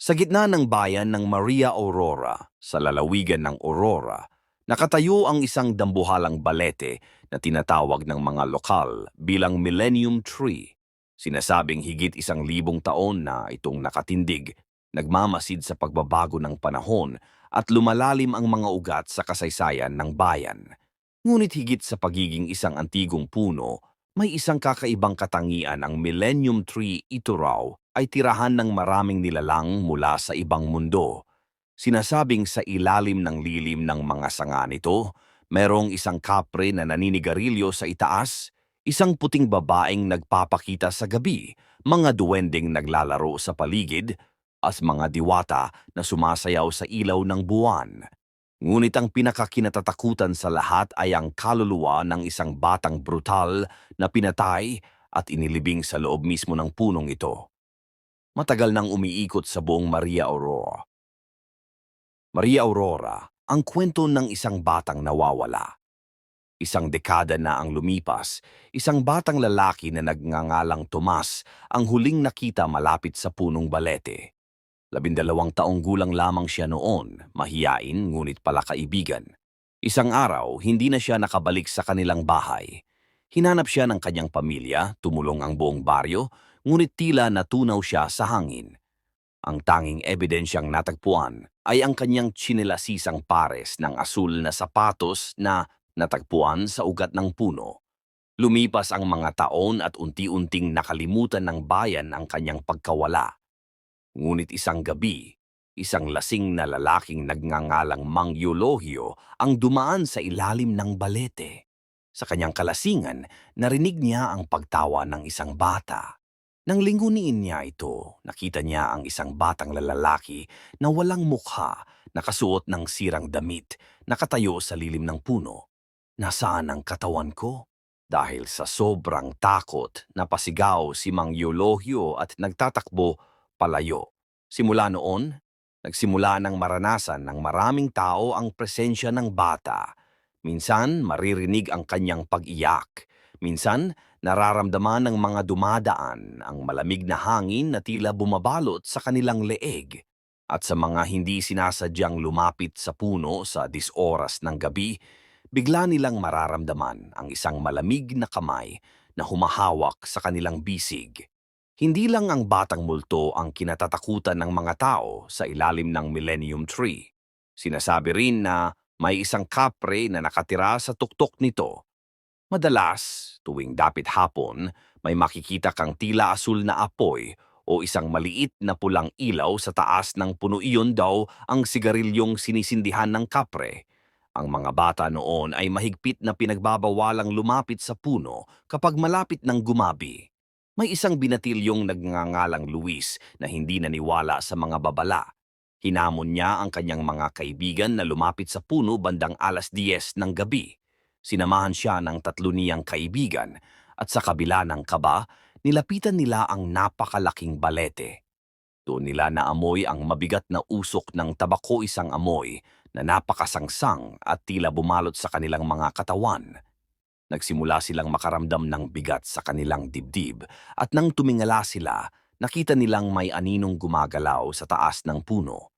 Sa gitna ng bayan ng Maria Aurora, sa lalawigan ng Aurora, nakatayo ang isang dambuhalang balete na tinatawag ng mga lokal bilang Millennium Tree. Sinasabing higit isang libong taon na itong nakatindig, nagmamasid sa pagbabago ng panahon at lumalalim ang mga ugat sa kasaysayan ng bayan. Ngunit higit sa pagiging isang antigong puno, may isang kakaibang katangian ang Millennium Tree ito raw ay tirahan ng maraming nilalang mula sa ibang mundo. Sinasabing sa ilalim ng lilim ng mga sanga nito, merong isang kapre na naninigarilyo sa itaas, isang puting babaeng nagpapakita sa gabi, mga duwending naglalaro sa paligid, as mga diwata na sumasayaw sa ilaw ng buwan. Ngunit ang pinakakinatatakutan sa lahat ay ang kaluluwa ng isang batang brutal na pinatay at inilibing sa loob mismo ng punong ito. Matagal nang umiikot sa buong Maria Aurora. Maria Aurora, ang kwento ng isang batang nawawala. Isang dekada na ang lumipas, isang batang lalaki na nagngangalang Tomas ang huling nakita malapit sa punong balete. Labindalawang taong gulang lamang siya noon, mahiyain ngunit pala kaibigan. Isang araw, hindi na siya nakabalik sa kanilang bahay. Hinanap siya ng kanyang pamilya, tumulong ang buong baryo, ngunit tila natunaw siya sa hangin. Ang tanging ebidensyang natagpuan ay ang kanyang tsinelasisang pares ng asul na sapatos na natagpuan sa ugat ng puno. Lumipas ang mga taon at unti-unting nakalimutan ng bayan ang kanyang pagkawala. Ngunit isang gabi, isang lasing na lalaking nagngangalang Mang Eulohio ang dumaan sa ilalim ng balete. Sa kanyang kalasingan, narinig niya ang pagtawa ng isang bata. Nang linguniin niya ito, nakita niya ang isang batang lalaki na walang mukha, nakasuot ng sirang damit, nakatayo sa lilim ng puno. Nasaan ang katawan ko? Dahil sa sobrang takot, napasigaw si Mang Eulohio at nagtatakbo palayo. Simula noon, nagsimula ng maranasan ng maraming tao ang presensya ng bata. Minsan, maririnig ang kanyang pag-iyak. Minsan, nararamdaman ng mga dumadaan ang malamig na hangin na tila bumabalot sa kanilang leeg. At sa mga hindi sinasadyang lumapit sa puno sa disoras ng gabi, bigla nilang mararamdaman ang isang malamig na kamay na humahawak sa kanilang bisig. Hindi lang ang batang multo ang kinatatakutan ng mga tao sa ilalim ng Millennium Tree. Sinasabi rin na may isang kapre na nakatira sa tuktok nito. Madalas, tuwing dapit hapon, may makikita kang tila asul na apoy o isang maliit na pulang ilaw sa taas ng puno iyon daw ang sigarilyong sinisindihan ng kapre. Ang mga bata noon ay mahigpit na pinagbabawalang lumapit sa puno kapag malapit ng gumabi. May isang binatilyong nagngangalang Luis na hindi naniwala sa mga babala. Hinamon niya ang kanyang mga kaibigan na lumapit sa puno bandang alas 10 ng gabi. Sinamahan siya ng tatlo niyang kaibigan at sa kabila ng kaba, nilapitan nila ang napakalaking balete. Doon nila naamoy ang mabigat na usok ng tabako isang amoy na napakasangsang at tila bumalot sa kanilang mga katawan. Nagsimula silang makaramdam ng bigat sa kanilang dibdib at nang tumingala sila, nakita nilang may aninong gumagalaw sa taas ng puno.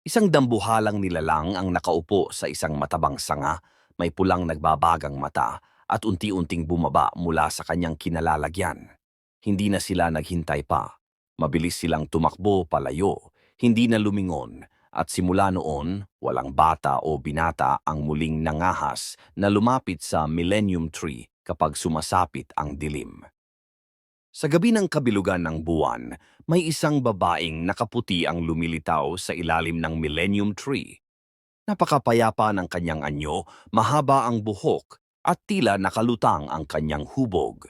Isang dambuhalang nilalang ang nakaupo sa isang matabang sanga, may pulang nagbabagang mata at unti-unting bumaba mula sa kanyang kinalalagyan. Hindi na sila naghintay pa. Mabilis silang tumakbo palayo, hindi na lumingon, at simula noon, walang bata o binata ang muling nangahas na lumapit sa Millennium Tree kapag sumasapit ang dilim. Sa gabi ng kabilugan ng buwan, may isang babaeng nakaputi ang lumilitaw sa ilalim ng Millennium Tree. Napakapayapa ng kanyang anyo, mahaba ang buhok, at tila nakalutang ang kanyang hubog.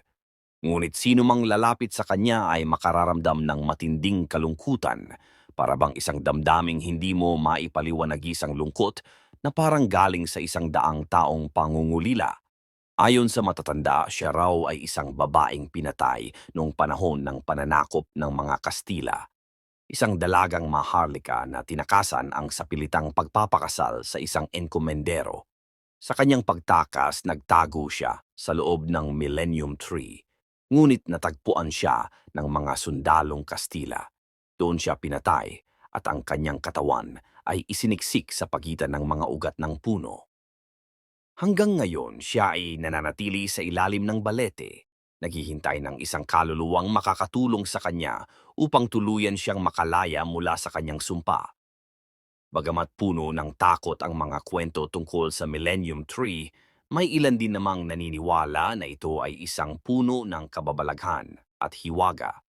Ngunit sino mang lalapit sa kanya ay makararamdam ng matinding kalungkutan, para bang isang damdaming hindi mo maipaliwanagisang lungkot na parang galing sa isang daang taong pangungulila. Ayon sa matatanda, siya raw ay isang babaeng pinatay noong panahon ng pananakop ng mga Kastila. Isang dalagang maharlika na tinakasan ang sapilitang pagpapakasal sa isang enkomendero. Sa kanyang pagtakas, nagtago siya sa loob ng Millennium Tree. Ngunit natagpuan siya ng mga sundalong Kastila. Doon siya pinatay at ang kanyang katawan ay isiniksik sa pagitan ng mga ugat ng puno. Hanggang ngayon, siya ay nananatili sa ilalim ng balete, naghihintay ng isang kaluluwang makakatulong sa kanya upang tuluyan siyang makalaya mula sa kanyang sumpa. Bagamat puno ng takot ang mga kwento tungkol sa Millennium Tree, may ilan din namang naniniwala na ito ay isang puno ng kababalaghan at hiwaga.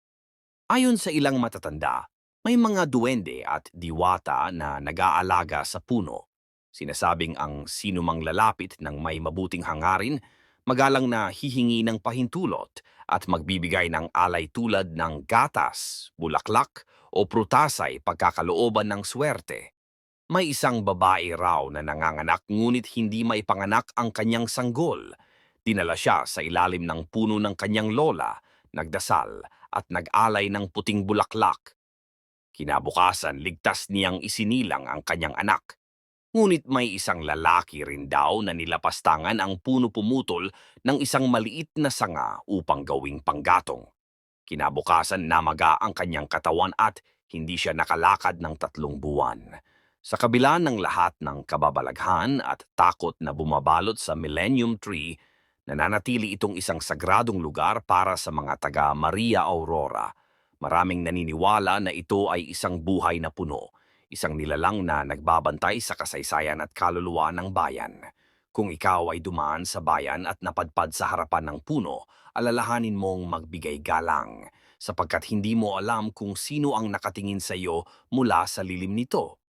Ayon sa ilang matatanda, may mga duwende at diwata na nag-aalaga sa puno. Sinasabing ang sinumang lalapit ng may mabuting hangarin, magalang na hihingi ng pahintulot at magbibigay ng alay tulad ng gatas, bulaklak o prutasay pagkakalooban ng swerte. May isang babae raw na nanganganak ngunit hindi maipanganak ang kanyang sanggol. Dinala siya sa ilalim ng puno ng kanyang lola, nagdasal at nag-alay ng puting bulaklak. Kinabukasan, ligtas niyang isinilang ang kanyang anak. Ngunit may isang lalaki rin daw na nilapastangan ang puno pumutol ng isang maliit na sanga upang gawing panggatong. Kinabukasan namaga ang kanyang katawan at hindi siya nakalakad ng tatlong buwan. Sa kabila ng lahat ng kababalaghan at takot na bumabalot sa Millennium Tree, nananatili itong isang sagradong lugar para sa mga taga Maria Aurora. Maraming naniniwala na ito ay isang buhay na puno, isang nilalang na nagbabantay sa kasaysayan at kaluluwa ng bayan. Kung ikaw ay dumaan sa bayan at napadpad sa harapan ng puno, alalahanin mong magbigay galang, sapagkat hindi mo alam kung sino ang nakatingin sa iyo mula sa lilim nito.